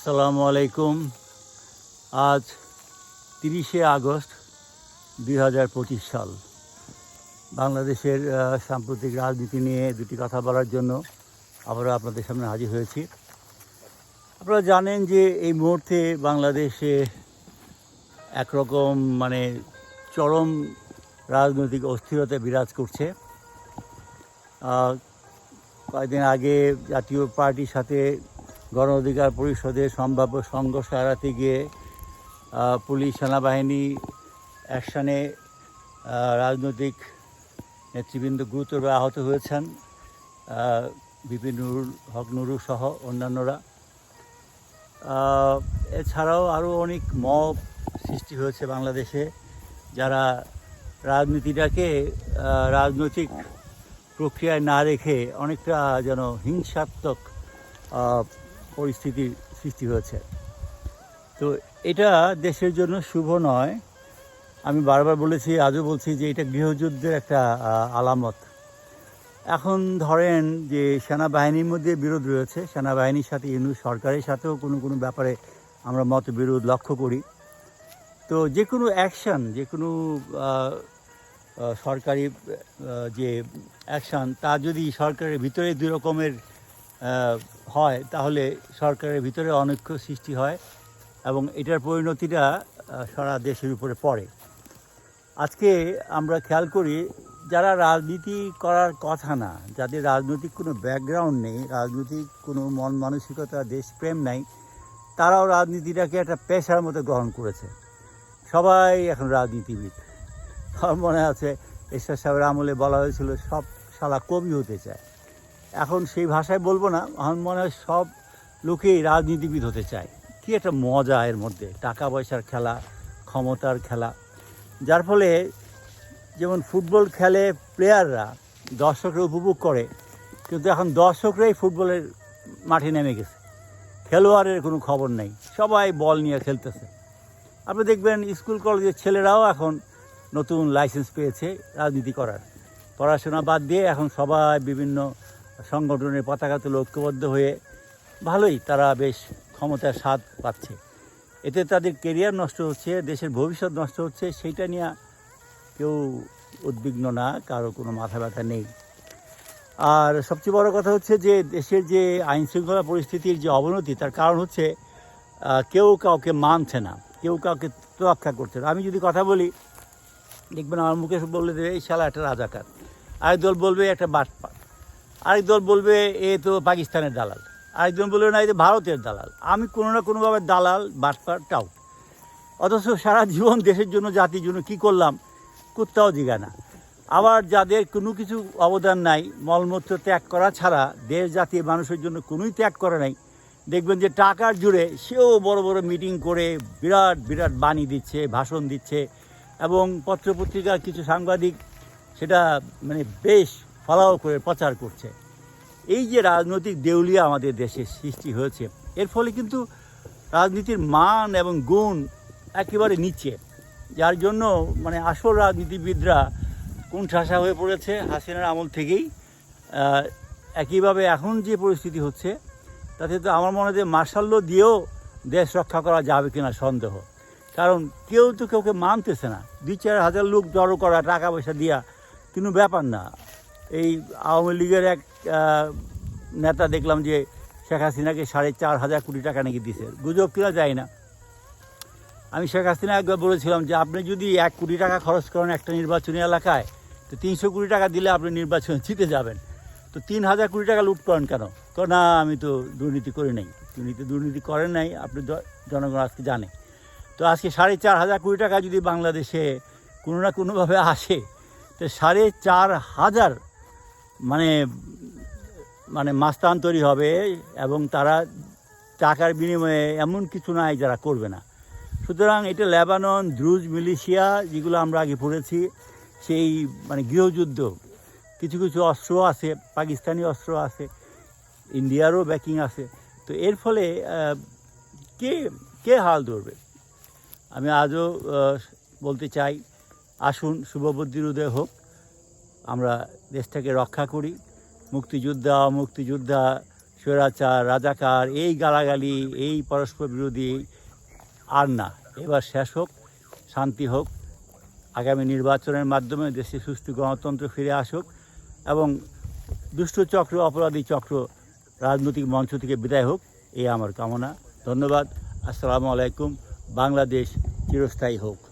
আসসালামু আলাইকুম। আজ তিরিশে আগস্ট দুই হাজার পঁচিশ সাল। বাংলাদেশের সাম্প্রতিক রাজনীতি নিয়ে দুটি কথা বলার জন্য আবারও আপনাদের সামনে হাজির হয়েছি। আপনারা জানেন যে এই মুহূর্তে বাংলাদেশে একরকম মানে চরম রাজনৈতিক অস্থিরতা বিরাজ করছে। কয়েকদিন আগে জাতীয় পার্টির সাথে গণ অধিকার পরিষদের সম্ভাব্য সংঘর্ষ এড়াতে গিয়ে পুলিশ, সেনাবাহিনী, অ্যাকশানে রাজনৈতিক নেতৃবৃন্দ গুরুতর আহত হয়েছেন বিপিন নুরুল হক নুরু সহ অন্যান্যরা। এছাড়াও আরও অনেক মব সৃষ্টি হয়েছে বাংলাদেশে, যারা রাজনীতিটাকে রাজনৈতিক প্রক্রিয়ায় না রেখে অনেকটা যেন হিংসাত্মক পরিস্থিতির সৃষ্টি হয়েছে। তো এটা দেশের জন্য শুভ নয়। আমি বারবার বলেছি, আজও বলছি যে এটা গৃহযুদ্ধের একটা আলামত। এখন ধরেন যে সেনাবাহিনীর মধ্যে বিরোধ রয়েছে। সেনাবাহিনীর সাথে ইউনু সরকারের সাথেও কোনো কোনো ব্যাপারে আমরা মতবিরোধ লক্ষ্য করি। তো যে কোনো অ্যাকশান, যে কোনো সরকারি যে অ্যাকশান, তা যদি সরকারের ভিতরে দুই রকমের হয়, তাহলে সরকারের ভিতরে অনৈক্য সৃষ্টি হয় এবং এটার পরিণতিটা সারা দেশের উপরে পড়ে। আজকে আমরা খেয়াল করি, যারা রাজনীতি করার কথা না, যাদের রাজনৈতিক কোনো ব্যাকগ্রাউন্ড নেই, রাজনৈতিক কোনো মন মানসিকতা, দেশপ্রেম নাই, তারাও রাজনীতিটাকে একটা পেশার মতো গ্রহণ করেছে। সবাই এখন রাজনীতিবিদ। আমার মনে আছে, এরশাদ সাহেবের আমলে বলা হয়েছিল, সব শালা কবি হতে চায়। এখন সেই ভাষায় বলব না, আমার মনে হয় সব লোকেই রাজনীতিবিদ হতে চায়। কি একটা মজা এর মধ্যে, টাকা পয়সার খেলা, ক্ষমতার খেলা। যার ফলে যেমন ফুটবল খেলে প্লেয়াররা দর্শকরা উপভোগ করে, কিন্তু এখন দর্শকরাই ফুটবলের মাঠে নেমে গেছে। খেলোয়াড়ের কোনো খবর নেই, সবাই বল নিয়ে খেলতেছে। আপনি দেখবেন স্কুল কলেজের ছেলেরাও এখন নতুন লাইসেন্স পেয়েছে রাজনীতি করার। পড়াশোনা বাদ দিয়ে এখন সবাই বিভিন্ন সংগঠনের পতাকা তুলে ঐক্যবদ্ধ হয়ে ভালোই তারা বেশ ক্ষমতার স্বাদ পাচ্ছে। এতে তাদের কেরিয়ার নষ্ট হচ্ছে, দেশের ভবিষ্যৎ নষ্ট হচ্ছে, সেইটা নিয়ে কেউ উদ্বিগ্ন না, কারও কোনো মাথা ব্যথা নেই। আর সবচেয়ে বড় কথা হচ্ছে যে, দেশের যে আইন শৃঙ্খলা পরিস্থিতির যে অবনতি, তার কারণ হচ্ছে কেউ কাউকে মানছে না, কেউ কাউকে তোয়াক্কা করছে না। আমি যদি কথা বলি, দেখবেন আমার মুখে বলে দেবে, এই শালা একটা রাজাকার। আরেক দল বলবে, একটা বাটপাট আরেক দল বলবে, এ তো পাকিস্তানের দালাল। আরেকজন বলবে, না এই তো ভারতের দালাল। আমি কোনো না কোনোভাবে দালাল বাটপাট টাও। অথচ সারা জীবন দেশের জন্য, জাতির জন্য কি করলাম, কুত্তাও জিগায় না। আবার যাদের কোনো কিছু অবদান নাই, মলমূত্র ত্যাগ করা ছাড়া, দেশ, জাতি, মানুষের জন্য কোনোই ত্যাগ করে নাই, দেখবেন যে টাকার জুড়ে সেও বড় বড় মিটিং করে বিরাট বিরাট বাণী দিচ্ছে, ভাষণ দিচ্ছে এবং পত্রপত্রিকার কিছু সাংবাদিক সেটা মানে বেশ ফলাও করে প্রচার করছে। এই যে রাজনৈতিক দেউলিয়া আমাদের দেশে সৃষ্টি হয়েছে, এর ফলে কিন্তু রাজনীতির মান এবং গুণ একেবারে নিচে। যার জন্য মানে আসল রাজনীতিবিদরা কোন ঠাসা হয়ে পড়েছে হাসিনার আমল থেকেই একইভাবে এখন যে পরিস্থিতি হচ্ছে, তাতে তো আমার মনে হয় মার্শাল্য দিয়েও দেশ রক্ষা করা যাবে কিনা সন্দেহ। কারণ কেউ তো কাউকে মানতেছে না। দুই চার হাজার লোক জড়ো করা, টাকা পয়সা দিয়া, কোনো ব্যাপার না। এই আওয়ামী লীগের এক নেতা দেখলাম যে শেখ হাসিনাকে সাড়ে চার হাজার কোটি টাকা নাকি দিছে। গুজব কিনা যায় না। আমি শেখ হাসিনা একবার বলেছিলাম যে, আপনি যদি এক কোটি টাকা খরচ করেন একটা নির্বাচনী এলাকায়, তো তিনশো কোটি টাকা দিলে আপনি নির্বাচনে জিতে যাবেন। তো তিন হাজার কোটি টাকা লুট করেন কেন? তো, না, আমি তো দুর্নীতি করি নাই। দুর্নীতি দুর্নীতি করেন নাই। আপনি জনগণ আজকে জানে। তো আজকে সাড়ে চার হাজার কোটি টাকা যদি বাংলাদেশে কোনো না কোনোভাবে আসে, তো সাড়ে চার হাজার মানে মানে মাস্তান তৈরি হবে এবং তারা টাকার বিনিময়ে এমন কিছু নাই যারা করবে না। সুতরাং এটা লেবানন, দ্রুজ, মিলিশিয়া যেগুলো আমরা আগে পড়েছি, সেই মানে গৃহযুদ্ধ। কিছু কিছু অস্ত্র আছে, পাকিস্তানি অস্ত্র আছে, ইন্ডিয়ারও ব্যাকিং আছে। তো এর ফলে কে কে হাল ধরবে? আমি আজও বলতে চাই, আসুন শুভবুদ্ধির উদয় হোক। আমরা দেশটাকে রক্ষা করি। মুক্তিযোদ্ধা মুক্তিযোদ্ধা, স্বৈরাচার, রাজাকার, এই গালাগালি, এই পরস্পর বিরোধী আর না। এবার শেষ হোক, শান্তি হোক, আগামী নির্বাচনের মাধ্যমে দেশে সুষ্ঠু গণতন্ত্র ফিরে আসুক এবং দুষ্ট চক্র, অপরাধী চক্র, রাজনৈতিক মঞ্চ থেকে বিদায় হোক, এই আমার কামনা। ধন্যবাদ। আসসালামু আলাইকুম। বাংলাদেশ চিরস্থায়ী হোক।